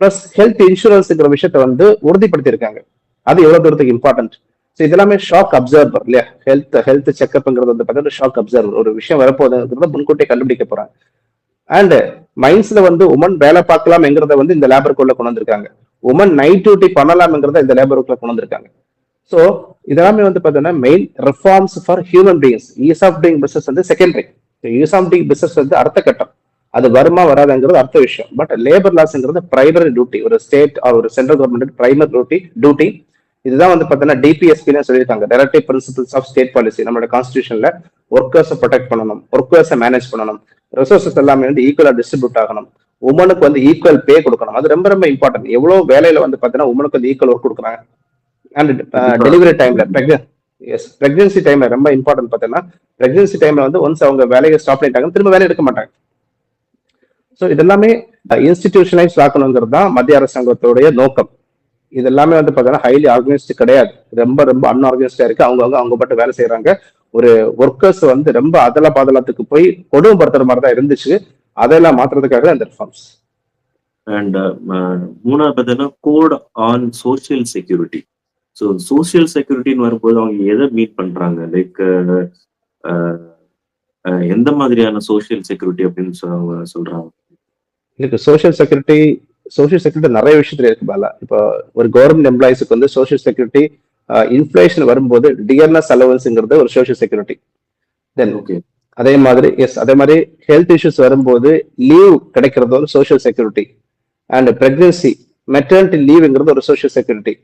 பிளஸ் ஹெல்த் இன்சூரன்ஸ்ங்கிற விஷயத்த வந்து உறுதிப்படுத்தியிருக்காங்க. அது எவ்வளவு தூரத்துக்கு இம்பார்ட்டன்ட் ஸோ இதெல்லாமே ஷாக் அப்சர்வர் இல்லையா? ஹெல்த் ஹெல்த் செக்அப்ங்கிறது வந்து பார்த்தீங்கன்னா ஷாக் அப்சர்வர் ஒரு விஷயம் வரப்போகுதுங்கிறத முன்கூட்டியே கண்டுபிடிக்க போறாங்க. அண்ட் மைன்ஸ்ல வந்து உமன் வேலை பார்க்கலாம்ங்கிறத வந்து இந்த லேபர் கோட்ல கொண்டு வந்திருக்காங்க. உமன் நைட் டியூட்டி பண்ணலாம்ங்கிறத இந்த லேபருக்குள்ள கொண்டு வந்திருக்காங்க. ஸோ இதெல்லாமே வந்து பார்த்தீங்கன்னா main reforms for human beings ease of doing business வந்து secondary ease of doing business வந்து அடுத்த கட்டம். அது வருமா வராதுங்கிறது அடுத்த விஷயம். பட் லேபர் லாஸ்ங்கிறது பிரைமரி டியூட்டி ஒரு ஸ்டேட் ஒரு central government primary duty duty இதுதான் வந்து பார்த்தீங்கன்னா டிபிஎஸ்பின்னு சொல்லியிருக்காங்க. Directive principles of state policy நம்மளோட கான்ஸ்டியூஷன்ல ஒர்க்கர்ஸை ப்ரொடெக்ட் பண்ணணும். ஒர்க்கர்ஸை மேனேஜ் பண்ணணும். ரிசோர்சஸ் எல்லாமே வந்து ஈக்குவலா டிஸ்ட்ரிபியூட் ஆகணும். உமனுக்கு வந்து ஈக்குவல் பே கொடுக்கணும். அது ரொம்ப ரொம்ப இம்பார்ட்டன்ட் எவ்வளவு வேலையில வந்து பார்த்தீங்கன்னா உமனுக்கு வந்து ஈக்குவல் ஒர்க் கொடுக்குறாங்க. அண்ட் டெலிவரி டைம்ல எஸ் பிரெக்னன்சி டைம்ல ரொம்ப இம்பார்ட்டன்ட் பார்த்தீங்கன்னா பிரெக்னன்சி டைம்ல வந்து ஒன்ஸ் அவங்க வேலையை ஸ்டாப் பண்ணிட்டாங்க திரும்ப வேலை எடுக்க மாட்டாங்க. ஸோ இதெல்லாமே இன்ஸ்டிடியூஷனைஸ் ஆக்கணுங்கிறது தான் மத்திய அரசாங்கத்தோடைய நோக்கம். இது எல்லாமே வந்து பார்த்தீங்கன்னா ஹைலி ஆர்கனைஸ்டு கிடையாது. ரொம்ப ரொம்ப அன்ஆர்கனைஸ்டா இருக்கு. அவங்க அவங்க மட்டும் வேலை செய்யறாங்க ஒரு ஒர்க்கர்ஸ் வந்து ரொம்ப அதல பாதலத்துக்கு போய் கொடுமைப்படுத்துற மாதிரி தான் இருந்துச்சு. அதெல்லாம் மாத்துறதுக்காக இந்த ரிஃபார்ம்ஸ் அண்ட் மூணாவது பார்த்தீங்கன்னா code on social security so social செக்யூரிட்டின்னு வரும்போது அவங்க எதை மீட் பண்றாங்க? லைக் எந்த மாதிரியான சோசியல் செக்யூரிட்டி அப்படின்னு சொ- சொல்றாங்க? இதுக்கு சோஷியல் செக்யூரிட்டி சோஷியல் செக்யூரிட்டி நிறைய விஷயத்துல இருக்கு பாலா. இப்போ ஒரு கவர்மெண்ட் எம்ப்ளாயிஸுக்கு வந்து சோஷியல் செக்யூரிட்டி இன்ஃபிளேஷன் வரும்போது டியர்னஸ் அலவன்ஸ்ங்கிறது ஒரு சோஷியல் செக்யூரிட்டி தென் ஓகே அதே மாதிரி எஸ் அதே மாதிரி ஹெல்த் இஷ்யூஸ் வரும்போது லீவ் கிடைக்கிறது ஒரு social security and pregnancy maternity லீவ்ங்கிறது ஒரு சோஷியல் செக்யூரிட்டி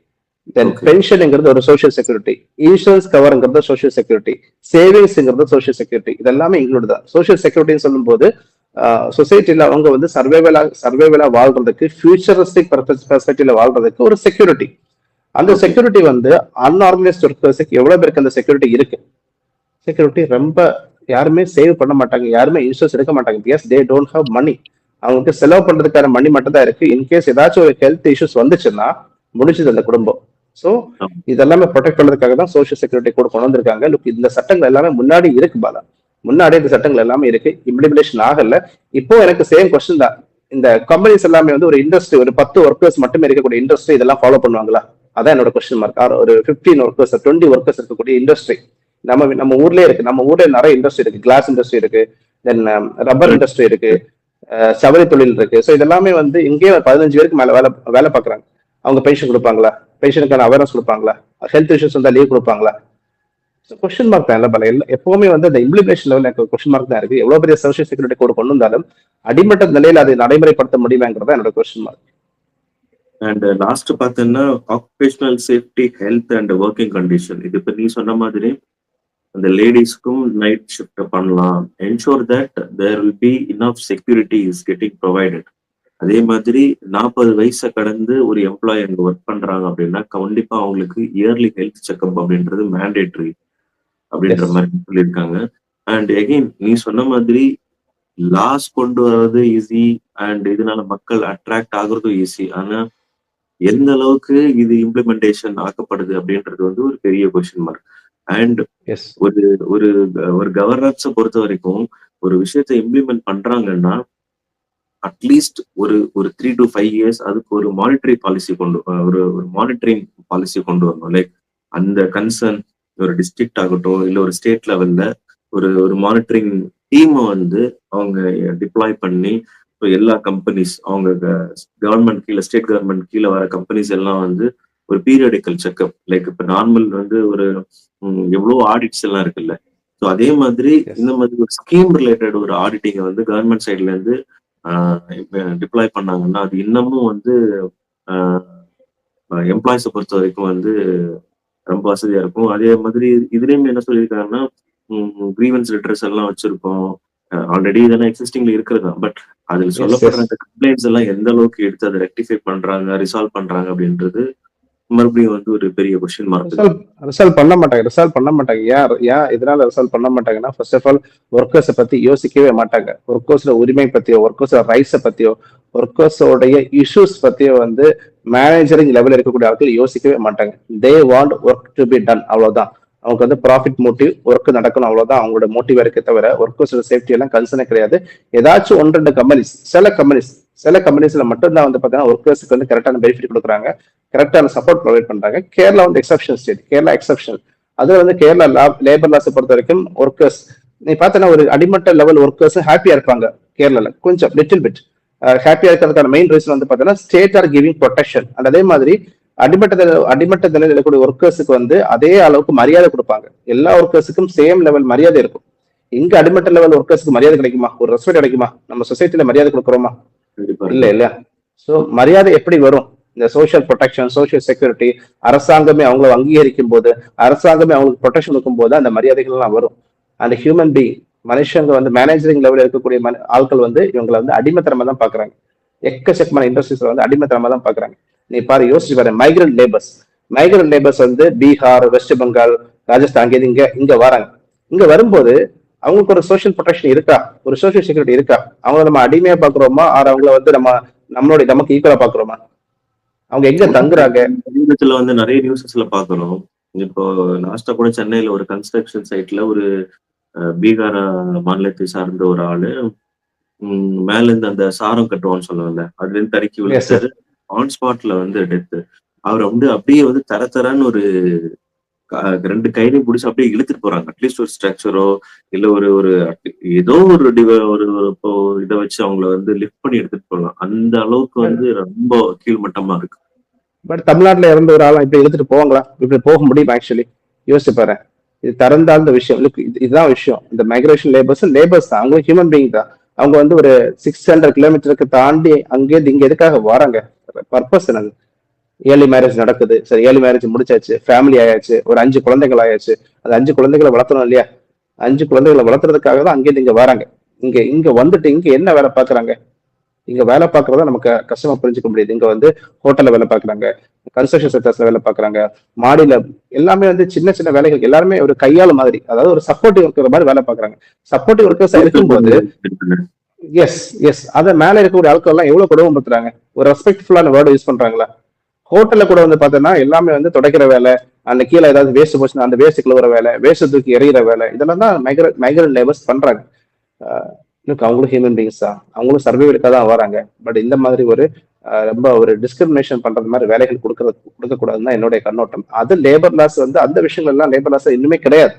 தென். பென்ஷன்ங்கிறது ஒரு சோஷியல் செக்யூரிட்டி இன்சூரன்ஸ் கவர்ங்கிறது சோஷியல் செக்யூரிட்டி சேவிங்ஸ்ங்கிறது சோஷியல் செக்யூரிட்டி இதெல்லாமே இன்க்ளூட் தான். சோஷியல் செக்யூரிட்டின்னு சொல்லும்போது சொசைட்டில அவங்க வந்து சர்வைவலா சர்வைவலா வாழ்றதுக்கு ஃபியூச்சரிஸ்டிக் பெர்ஸ்பெக்டிவ்ல வாழ்றதுக்கு ஒரு செக்யூரிட்டி அந்த. செக்யூரிட்டி வந்து அன்ஆர்கனைஸ்ட் ஒர்க்கர்ஸுக்கு எவ்வளவு பேருக்கு அந்த செக்யூரிட்டி இருக்கு? செக்யூரிட்டி ரொம்ப யாருமே சேவ் பண்ண மாட்டாங்க. யாருமே இன்சூரன்ஸ் எடுக்க மாட்டாங்க. Because they don't have money அவங்களுக்கு செலவு பண்றதுக்கான மணி மட்டும் தான் இருக்கு இன்கேஸ் ஏதாச்சும் ஒரு ஹெல்த் இஷ்யூஸ் வந்துச்சுன்னா முடிஞ்சது அந்த குடும்பம். சோ இதெல்லாமே ப்ரொடெக்ட் பண்றதுக்காக தான் சோஷியல் செக்யூரிட்டி கூட கொண்டு வந்திருக்காங்க. லுக் இந்த சட்டங்கள் எல்லாமே முன்னாடி இருக்கு பாலா. முன்னாடி இந்த சட்டங்கள் எல்லாமே இருக்கு. இம்ப்ளிமெண்டேஷன் ஆகல. இப்போ எனக்கு சேம் கொஸ்டின் தான். இந்த கம்பெனிஸ் எல்லாமே வந்து ஒரு இண்டஸ்ட்ரி ஒரு பத்து ஒர்க்கர்ஸ் மட்டுமே இருக்கக்கூடிய இண்டஸ்ட்ரி இதெல்லாம் ஃபாலோ பண்ணுவாங்களா? அதான் என்னோட கொஸ்டின் மார்க் ஒரு ஃபிஃப்டீன் ஒர்க்கர்ஸ் டுவெண்ட்டி ஒர்க்கர்ஸ் இருக்கக்கூடிய இண்டஸ்ட்ரி நம்ம நம்ம ஊர்லயே இருக்கு. நம்ம ஊர்ல நிறைய இண்டஸ்ட்ரி இருக்கு. கிளாஸ் இண்டஸ்ட்ரி இருக்கு. தென் ரப்பர் இண்டஸ்ட்ரி இருக்கு. சவரி தொழில் இருக்கு. ஸோ இதெல்லாமே வந்து இங்கேயே பதினஞ்சு பேருக்கு மேல வேலை வேலை பார்க்கறாங்க. அவங்க பென்ஷன் கொடுப்பாங்களா? பென்ஷனுக்கான அவேர்னஸ் கொடுப்பாங்களா? ஹெல்த் இஷ்யூஸ் வந்தால் லீவ் கொடுப்பாங்களா? கொஸ்டின் மார்க் தான் இல்லை பல. எல்லா- எப்பவுமே வந்து அந்த இம்ப்ளிமெண்டேஷன் லெவல் எனக்கு கொஸ்டின் மார்க் தான் இருக்கு. எவ்வளவு பெரிய சோஷியல் செக்யூரிட்டி கோடு கொண்டு வந்தாலும் அடிமட்ட நிலையில் அதை நடைமுறைப்படுத்த முடியுமாங்கிறதா என்னோட கொஸ்டின் மார்க் அண்ட் லாஸ்ட் பார்த்தீங்கன்னா occupational safety health and working condition இது இப்போ நீ சொன்ன மாதிரி அந்த லேடிஸ்க்கும் நைட் ஷிஃப்ட் பண்ணலாம். Ensure that there will be enough security is getting provided அதே மாதிரி நாற்பது வயசை கடந்து ஒரு எம்ப்ளாயி அங்க ஒர்க் பண்றாங்க அப்படின்னா கண்டிப்பா அவங்களுக்கு இயர்லி ஹெல்த் செக்அப் அப்படின்றது மேண்டேட்ரி அப்படின்ற. மாதிரி சொல்லியிருக்காங்க. அண்ட் எகைன் நீ சொன்ன மாதிரி லாஸ் கொண்டு வர்றது ஈஸி அண்ட் இதனால மக்கள் அட்ராக்ட் ஆகுறதும் ஈஸி ஆனா எந்த அளவுக்கு இது இம்ப்ளிமெண்டேஷன் ஆக்கப்படுது அப்படின்றது வந்து ஒரு பெரிய கொஸ்டின் மார்க் அண்ட் ஒரு ஒரு ஒரு கவர்னன்ஸை பொறுத்த வரைக்கும் ஒரு விஷயத்தை இம்ப்ளிமெண்ட் பண்றாங்கன்னா அட்லீஸ்ட் ஒரு ஒரு த்ரீ டு ஃபைவ் இயர்ஸ் அதுக்கு ஒரு மானிட்டரி பாலிசி கொண்டு ஒரு ஒரு மானிட்டரிங் பாலிசி கொண்டு வரணும். லைக் அந்த கன்சர்ன் ஒரு டிஸ்ட்ரிக்ட் ஆகட்டும் இல்ல ஒரு ஸ்டேட் லெவல்ல ஒரு ஒரு மானிட்டரிங் டீமை வந்து அவங்க டிப்ளாய் பண்ணி இப்போ எல்லா கம்பெனிஸ் அவங்க கவர்மெண்ட் கீழே ஸ்டேட் கவர்மெண்ட் கீழே வர கம்பெனிஸ் எல்லாம் வந்து ஒரு பீரியடிக்கல் செக்அப் லைக் இப்போ நார்மல் வந்து ஒரு ம், எவ்வளவு ஆடிட்ஸ் எல்லாம் இருக்குல்ல. ஸோ அதே மாதிரி. இந்த மாதிரி ஒரு ஸ்கீம் ரிலேட்டட் ஒரு ஆடிட்டிங்கை வந்து கவர்மெண்ட் சைட்ல இருந்து டிப்ளாய் பண்ணாங்கன்னா அது இன்னமும் வந்து எம்ப்ளாயிஸை பொறுத்த வரைக்கும் வந்து ரொம்ப வசதியா இருக்கும். அதே மாதிரி இதுலயும் என்ன சொல்லியிருக்காங்கன்னா கிரீவன்ஸ் லெட்டர்ஸ் எல்லாம் வச்சிருக்கோம். ஆல்ரெடி இதெல்லாம் எக்ஸிஸ்டிங்ல இருக்கிறது? தான் பட் அதில் சொல்லப்படுற. அந்த கம்ப்ளைண்ட்ஸ் எல்லாம் எந்த அளவுக்கு எடுத்து அதை ரெக்டிஃபை பண்றாங்க ரிசால்வ் பண்றாங்க அப்படின்றது மறுபடியும் வந்து ஒரு பெரிய கொஸ்டின் மார்க் ரிசால்வ் பண்ண மாட்டாங்க ரிசால்வ் பண்ண மாட்டாங்க. ஏன் ஏன் இதனால ரிசால்வ் பண்ண மாட்டாங்கன்னா ஃபர்ஸ்ட் ஆஃப் ஆல் ஒர்க்கர்ஸை பத்தி யோசிக்கவே மாட்டாங்க. ஒர்க்கர்ஸோட உரிமை பத்தியோ ஒர்க்கர்ஸோட ரைட்ஸை பத்தியோ ஒர்க்கர்ஸோடைய இஷ்யூஸ் பத்தியோ வந்து மேனேஜரிங் லெவலில் இருக்கக்கூடிய ஆட்கள் யோசிக்கவே மாட்டாங்க. They want work to be done அவ்வளவுதான். அவங்களுக்கு வந்து ப்ராஃபிட் மோட்டிவ் ஒர்க் நடக்கணும் அவ்வளவுதான். அவங்களோட மோட்டிவ் இருக்கே தவிர ஒர்க்கர்ஸோட சேஃப்டி எல்லாம் கன்சர்னே கிடையாது. ஏதாச்சும் ஒன்று ரெண்டு கம்பெனிஸ் சில கம்பெனிஸ் சில கம்பெனிஸ்ல மட்டும்தான் வந்து பார்த்தீங்கன்னா ஒர்க்கர்ஸுக்கு வந்து கரெக்டான பெனிஃபிட் கொடுக்குறாங்க. கரெக்டான சப்போர்ட் ப்ரொவைட் பண்றாங்க. கேரளா வந்து எக்ஸப்ஷன் ஸ்டேட் கேரளா எக்ஸப்ஷன் அது வந்து கேரளா லேபர் லாஸை பொறுத்த வரைக்கும் ஒர்க்கர்ஸ் நீ பார்த்தனா ஒரு அடிமட்ட லெவல் ஒர்க்கர்ஸ் ஹாப்பியா இருப்பாங்க கேரளால கொஞ்சம் லிட்டில் பிட் ஹாப்பியா இருக்கிறதுக்கான மெயின் ரீசன் வந்து பார்த்தீங்கன்னா state are giving protection and அதே மாதிரி அடிமட்ட அடிமட்ட நிலையில் இருக்கக்கூடிய ஒர்க்கர்ஸுக்கு வந்து அதே அளவுக்கு மரியாதை கொடுப்பாங்க. எல்லா ஒர்க்கர்ஸுக்கும் சேம் லெவல் மரியாதை இருக்கும். இங்க அடிமட்ட லெவல் ஒர்க்கர்ஸ்க்கு மரியாதை கிடைக்குமா? ஒரு ரெஸ்பெக்ட் கிடைக்குமா? நம்ம சொசைட்டில மரியாதை கொடுக்குறோமா? இல்ல இல்ல சோ மரியாதை எப்படி வரும்? இந்த சோஷியல் ப்ரொடெக்ஷன் சோஷியல் செக்யூரிட்டி அரசாங்கமே அவங்கள அங்கீகரிக்கும் போது அரசாங்கமே அவங்களுக்கு ப்ரொடெக்ஷன் கொடுக்கும் போது அந்த மரியாதைகள் எல்லாம் வரும் அந்த ஹியூமன் பீங் மனுஷங்க வந்து மேனேஜரிங் லெவலில் இருக்கக்கூடிய ஆட்கள் வந்து இவங்களை வந்து அடிமைத்தனமா தான் பாக்குறாங்க. எக்கச்சக்கமான இண்டஸ்ட்ரீஸ்ல வந்து அடிமைத்தனமா தான் பாக்குறாங்க. நீ பாரு யோசிச்சு பாரு மைக்ரண்ட் லேபர்ஸ் மைக்ரண்ட் லேபர்ஸ் வந்து பீகார் வெஸ்ட் பெங்கால் ராஜஸ்தான் அங்கே இங்க இங்க வராங்க. இங்க வரும்போது அவங்களுக்கு ஒரு சோஷியல் ப்ரொடெக்ஷன் இருக்கா? ஒரு சோஷியல் செக்யூரிட்டி இருக்கா? அவங்கள நம்ம அடிமையா பாக்குறோமா? ஆர் அவங்கள வந்து நம்ம நம்மளுடைய நமக்கு ஈக்குவலா பாக்குறோமா? அவங்க எங்க தங்குறாங்க? சமீபத்துல வந்து நிறைய நியூஸஸ்ல பாக்குறோம். இப்போ லாஸ்டா கூட சென்னையில ஒரு கன்ஸ்ட்ரக்ஷன் சைட்ல ஒரு பீகார் மாநிலத்தை சார்ந்த ஒரு ஆளு மேல இருந்து அந்த சாரம் கட்டுவான்னு சொல்லுவாங்கல்ல அதுல இருந்து தடுக்கி. விழுந்தாரு ஆன் ஸ்பாட்ல வந்து டெத்து அவர் வந்து அப்படியே வந்து தர தரன்னு ஒரு ரெண்டு கையிலையும் பிடிச்சி அப்படியே இழுத்துட்டு போறாங்க. அட்லீஸ்ட் ஒரு ஸ்ட்ரக்சரோ இல்ல ஒரு ஒரு ஏதோ ஒரு டிவ ஒரு இப்போ இதை வச்சு அவங்கள வந்து லிஃப்ட் பண்ணி எடுத்துட்டு போகலாம். அந்த அளவுக்கு வந்து ரொம்ப கீழ்மட்டமா இருக்கு. பட் தமிழ்நாட்டுல இறந்த ஒரு ஆளா இப்படி இழுத்துட்டு போவாங்களா? இப்படி போக முடியும் ஆக்சுவலி யோசிச்சு பாரு இது திறந்தாழ்ந்த விஷயம். இது- இதுதான் விஷயம். இந்த மைக்ரேஷன் லேபர்ஸ் லேபர்ஸ் தான். அவங்களும் ஹியூமன் பீயிங் தான். அவங்க வந்து ஒரு சிக்ஸ் ஹண்ட்ரட் கிலோமீட்டருக்கு தாண்டி அங்கேருந்து இங்க எதுக்காக வராங்க? பர்பஸ் என்னது? ஏர்லி மேரேஜ் நடக்குது. சரி ஏர்லி மேரேஜ் முடிச்சாச்சு. ஃபேமிலி ஆயாச்சு. ஒரு அஞ்சு குழந்தைகள் ஆயாச்சு. அந்த அஞ்சு குழந்தைகளை வளர்த்தணும் இல்லையா? அஞ்சு குழந்தைகளை வளர்த்துறதுக்காக தான் அங்கேருந்து இங்க வராங்க. இங்க இங்க வந்துட்டு இங்க என்ன வேலை பாக்குறாங்க இங்க வேலை பார்க்கறத நமக்கு கஷ்டமா புரிஞ்சுக்க முடியுது. இங்க வந்து ஹோட்டல்ல வேலை பார்க்கறாங்க கன்ஸ்ட்ரக்ஷன் செக்டர்ஸ்ல வேலை பார்க்கறாங்க மாடியில எல்லாமே வந்து சின்ன சின்ன வேலைகள் எல்லாருமே ஒரு கையாள மாதிரி அதாவது ஒரு சப்போர்ட்டிவ் இருக்கிற மாதிரி வேலை பார்க்கறாங்க. சப்போர்ட்டிவ் ஒர்க்கர்ஸ் இருக்கும்போது எஸ் எஸ் அத மேல இருக்கக்கூடிய ஆட்கள் எல்லாம் எவ்வளவு கொடுமைப்படுத்துறாங்க ஒரு ரெஸ்பெக்ட்ஃபுல்லான வேர்டு யூஸ் பண்றாங்களா? ஹோட்டல்ல கூட வந்து பார்த்தோன்னா எல்லாமே வந்து துடைக்கிற வேலை அந்த கீழே ஏதாவது வேஸ்ட் போச்சுன்னா அந்த வேஸ்ட் கிளவுற வேலை வேஸ்ட் தூக்கி எறிகிற வேலை இதெல்லாம் தான் மைக்ர மைக்ரண்ட் லேபர்ஸ் பண்றாங்க. இன்னும் அவங்களும் ஹியூமன் பீங்ஸ் தான். அவங்களும் சர்வைவலுக்காக தான் வராங்க. பட் இந்த மாதிரி ஒரு ரொம்ப ஒரு டிஸ்கிரிமினேஷன் பண்றது மாதிரி வேலைகள் கொடுக்கறது கொடுக்க கூடாதுன்னு தான் என்னுடைய கண்ணோட்டம். அது லேபர் லாஸ் வந்து அந்த விஷயங்கள் எல்லாம் லேபர் லாஸ் இன்னுமே கிடையாது.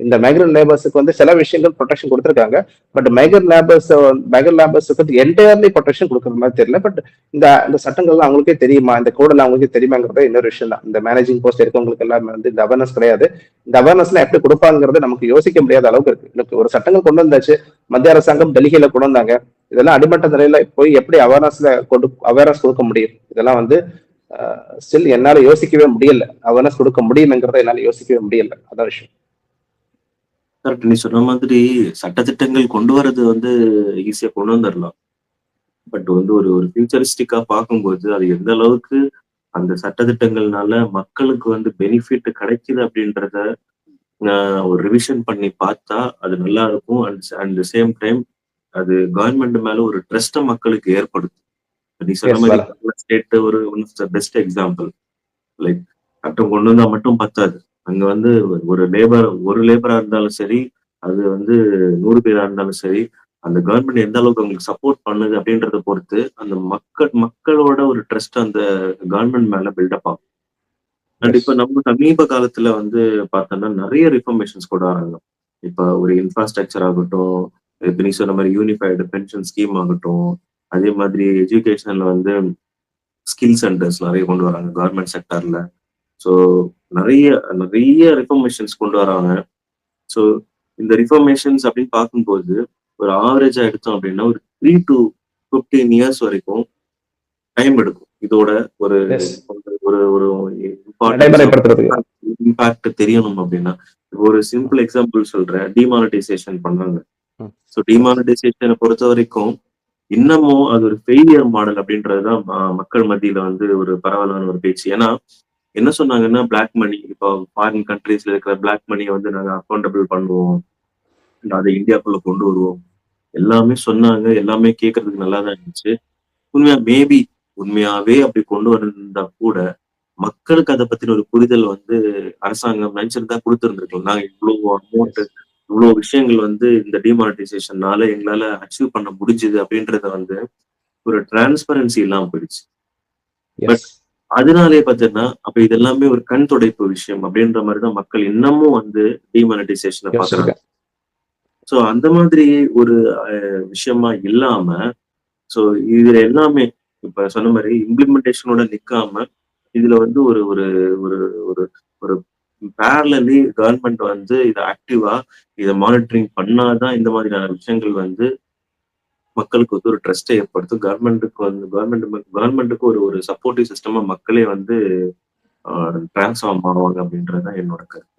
இந்த மைக்ரன் லேபர்ஸுக்கு வந்து சில விஷயங்கள் ப்ரொடெக்ஷன் கொடுத்துருக்காங்க. பட் மைக்ரன் லேபர்ஸ் மைக்ரன் லேபர்ஸுக்கு வந்து என்டையர்லி ப்ரொடெக்ஷன் கொடுக்குற மாதிரி தெரியல. பட் இந்த இந்த சட்டங்கள்லாம் அவங்களுக்கே தெரியுமா? இந்த கோடெல்லாம் அவங்களுக்கே தெரியுமாங்கிறது இன்னொரு விஷயம் தான். இந்த மேனேஜிங் போஸ்ட் இருக்கவங்களுக்கு எல்லாமே வந்து இந்த அவேர்னஸ் கிடையாது. இந்த அவேர்னஸ்லாம் எப்படி கொடுப்பாங்கிறது நமக்கு யோசிக்க முடியாத அளவுக்கு இருக்கு. எனக்கு ஒரு சட்டங்கள் கொண்டு வந்தாச்சு. மத்திய அரசாங்கம் டெல்லியில கொண்டு வந்தாங்க. இதெல்லாம் அடிமட்ட நிலையில போய் எப்படி அவேர்னஸ்ல கொண்டு அவேர்னஸ் கொடுக்க முடியும்? இதெல்லாம் வந்து ஸ்டில் என்னால யோசிக்கவே முடியல. அவேர்னஸ் கொடுக்க முடியுங்கிறத என்னால யோசிக்கவே முடியல. அதான் விஷயம். கரெக்ட் நீ சொன்ன மாதிரி சட்டத்திட்டங்கள் கொண்டு வர்றது வந்து ஈஸியா கொண்டு வந்துடலாம் பட் வந்து ஒரு ஒரு ஃபியூச்சரிஸ்டிக்கா பார்க்கும்போது அது எந்த அளவுக்கு அந்த சட்டத்திட்டங்கள்னால மக்களுக்கு வந்து பெனிஃபிட் கிடைக்குது அப்படின்றத ஒரு ரிவிஷன் பண்ணி பார்த்தா அது நல்லா இருக்கும். And at the same time அது கவர்மெண்ட் மேல ஒரு ட்ரஸ்ட மக்களுக்கு ஏற்படுத்தும். நீ சொன்ன மாதிரி ஸ்டேட் ஒரு one of the best example like சட்டம் கொண்டு வந்தா மட்டும் பத்தாது. அங்க வந்து ஒரு லேபர் ஒரு லேபரா இருந்தாலும் சரி அது வந்து நூறு பேரா இருந்தாலும் சரி அந்த கவர்மெண்ட் எந்த அளவுக்கு அவங்களுக்கு சப்போர்ட் பண்ணுது அப்படின்றத பொறுத்து அந்த மக்கள் மக்களோட ஒரு ட்ரஸ்ட் அந்த கவர்மெண்ட் மேல பில்டப் ஆகும். அண்ட் இப்ப நம்ம சமீப காலத்துல வந்து பார்த்தோம்னா நிறைய ரிஃபர்மேஷன்ஸ் கொண்டு வராங்க இப்ப ஒரு இன்ஃப்ராஸ்ட்ரக்சர் ஆகட்டும் இப்ப நீ சொன்ன மாதிரி யூனிஃபைடு பென்ஷன் ஸ்கீம் ஆகட்டும் அதே மாதிரி எஜுகேஷன்ல வந்து ஸ்கில் சென்டர்ஸ் நிறைய கொண்டு வராங்க கவர்மெண்ட் செக்டர்ல ஸோ நிறைய நிறைய ரிஃபர்மேஷன்ஸ் கொண்டு வராங்க. ஸோ இந்த ரிஃபர்மேஷன்ஸ் அப்படின்னு பார்க்கும்போது ஒரு ஆவரேஜா எடுத்தோம் அப்படின்னா ஒரு த்ரீ டு ஃபிஃப்டீன் இயர்ஸ் வரைக்கும் டைம் எடுக்கும். இதோட ஒரு. ஒரு ஒரு இம்பாக்ட் தெரியணும் அப்படின்னா. ஒரு சிம்பிள் எக்ஸாம்பிள் சொல்றேன். டிமானிட்டைசேஷன் பண்றாங்க. ஸோ டிமானிட்டைசேஷனை பொறுத்த வரைக்கும் இன்னமும் அது ஒரு ஃபெயிலியர் மாடல் அப்படின்றதுதான் மக்கள் மத்தியில வந்து ஒரு பரவலான ஒரு பேச்சு. ஏன்னா என்ன சொன்னாங்கன்னா பிளாக் மணி இப்போ ஃபாரின் கண்ட்ரீஸ்ல இருக்கிற பிளாக் மணியை வந்து நாங்கள் அக்கௌண்டபிள் பண்ணுவோம். அதை இந்தியாக்குள்ள கொண்டு வருவோம். எல்லாமே சொன்னாங்க. எல்லாமே கேட்கறதுக்கு நல்லா தான் இருந்துச்சு. உண்மையா மேபி உண்மையாவே அப்படி கொண்டு வந்திருந்தா கூட மக்களுக்கு அதை பத்தின ஒரு புரிதல் வந்து அரசாங்கம் நினைச்சிருந்தா கொடுத்துருந்துருக்கலாம். நாங்க இவ்வளவு அமௌண்ட் இவ்வளவு விஷயங்கள் வந்து இந்த டிமானிட்டைசேஷன்னால எங்களால அச்சீவ் பண்ண முடிஞ்சுது அப்படின்றத வந்து ஒரு டிரான்ஸ்பரன்சி இல்லாம போயிடுச்சு. பட் அதனாலே பார்த்தீங்கன்னா அப்ப இது எல்லாமே ஒரு கண் துடைப்பு விஷயம் அப்படின்ற மாதிரிதான் மக்கள் இன்னமும் வந்து டிமானிட்டைசேஷனை பாக்குறாங்க. சோ அந்த மாதிரி ஒரு விஷயமா இல்லாம சோ இதுல எல்லாமே இப்ப சொன்ன மாதிரி இம்ப்ளிமெண்டேஷனோட நிக்காம இதுல வந்து ஒரு ஒரு ஒரு ஒரு ஒரு பேரலி கவர்மெண்ட் வந்து இதை ஆக்டிவா இதை மானிட்டரிங் பண்ணாதான் இந்த மாதிரியான விஷயங்கள் வந்து மக்களுக்கு வந்து ஒரு ட்ரஸ்ட்டை ஏற்படுத்தும். கவர்மெண்ட்டுக்கு வந்து கவர்மெண்ட் கவர்மெண்ட்டுக்கு ஒரு ஒரு சப்போர்ட்டிவ் சிஸ்டமா மக்களே வந்து டிரான்ஸ்ஃபார்ம் ஆவாங்க அப்படின்றது தான் என்னோட கருத்து.